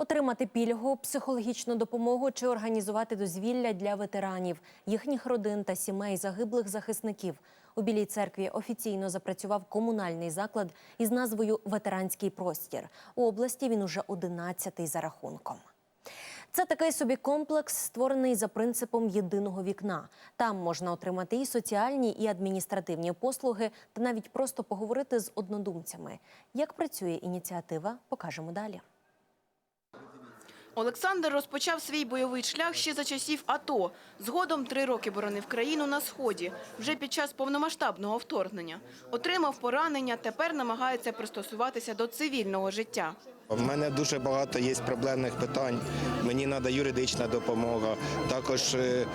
Отримати пільгу, психологічну допомогу чи організувати дозвілля для ветеранів, їхніх родин та сімей загиблих захисників. У Білій церкві офіційно запрацював комунальний заклад із назвою Ветеранський простір. У області він уже 11-й за рахунком. Це такий собі комплекс, створений за принципом єдиного вікна. Там можна отримати і соціальні, і адміністративні послуги, та навіть просто поговорити з однодумцями. Як працює ініціатива, покажемо далі. Олександр розпочав свій бойовий шлях ще за часів АТО. Згодом три роки боронив країну на Сході, вже під час повномасштабного вторгнення. Отримав поранення, тепер намагається пристосуватися до цивільного життя. У мене дуже багато є проблемних питань. Мені треба юридична допомога, також е,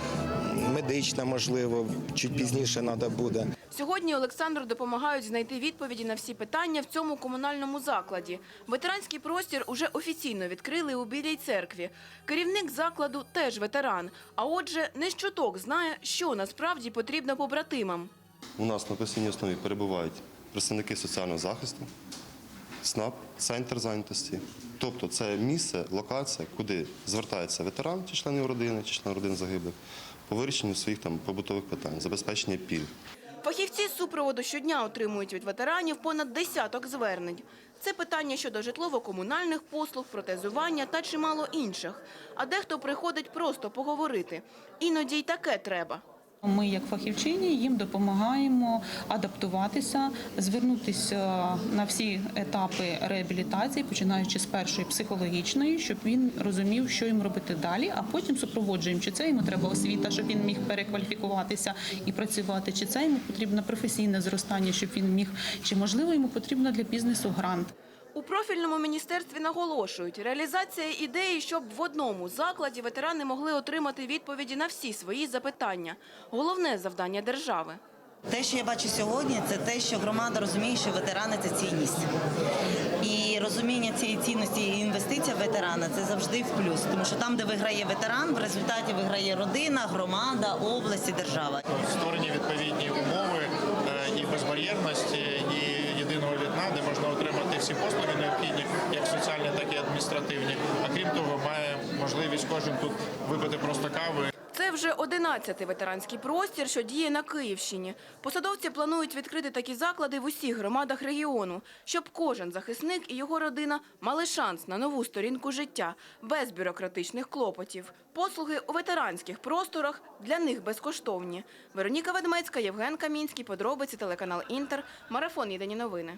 медична, можливо, чуть пізніше треба буде. Сьогодні Олександру допомагають знайти відповіді на всі питання в цьому комунальному закладі. Ветеранський простір уже офіційно відкрили у Білій церкві. Керівник закладу теж ветеран, а отже, не щоток знає, що насправді потрібно побратимам. У нас на постійній основі перебувають представники соціального захисту, СНАП, центр зайнятості. Тобто це місце, локація, куди звертається ветеран чи член його родини, чи член родин загиблих по вирішенню своїх там побутових питань, забезпечення пільг. Фахівці з супроводу щодня отримують від ветеранів понад десяток звернень. Це питання щодо житлово-комунальних послуг, протезування та чимало інших. А дехто приходить просто поговорити. Іноді й таке треба. Ми, як фахівчині, їм допомагаємо адаптуватися, звернутися на всі етапи реабілітації, починаючи з першої психологічної, щоб він розумів, що йому робити далі, а потім супроводжуємо, чи це йому треба освіта, щоб він міг перекваліфікуватися і працювати, чи це йому потрібно професійне зростання, щоб він міг, чи можливо йому потрібно для бізнесу грант. У профільному міністерстві наголошують, реалізація ідеї, щоб в одному закладі ветерани могли отримати відповіді на всі свої запитання. Головне завдання держави. Те, що я бачу сьогодні, це те, що громада розуміє, що ветерани це цінність. І розуміння цієї цінності і інвестиція в ветерана це завжди в плюс. Тому що там, де виграє ветеран, в результаті виграє родина, громада, область і держава. створені відповідні умови е, і безбар'єрності, і єдиного вікна, де можна отримати всі послуги необхідні, як соціальні, так і адміністративні. А крім того, має можливість кожен тут випити просто кави. Це вже 11-й ветеранський простір, що діє на Київщині. Посадовці планують відкрити такі заклади в усіх громадах регіону, щоб кожен захисник і його родина мали шанс на нову сторінку життя без бюрократичних клопотів. Послуги у ветеранських просторах для них безкоштовні. Вероніка Ведмецька, Євген Камінський, подробиці телеканал Інтер, марафон Єдині новини.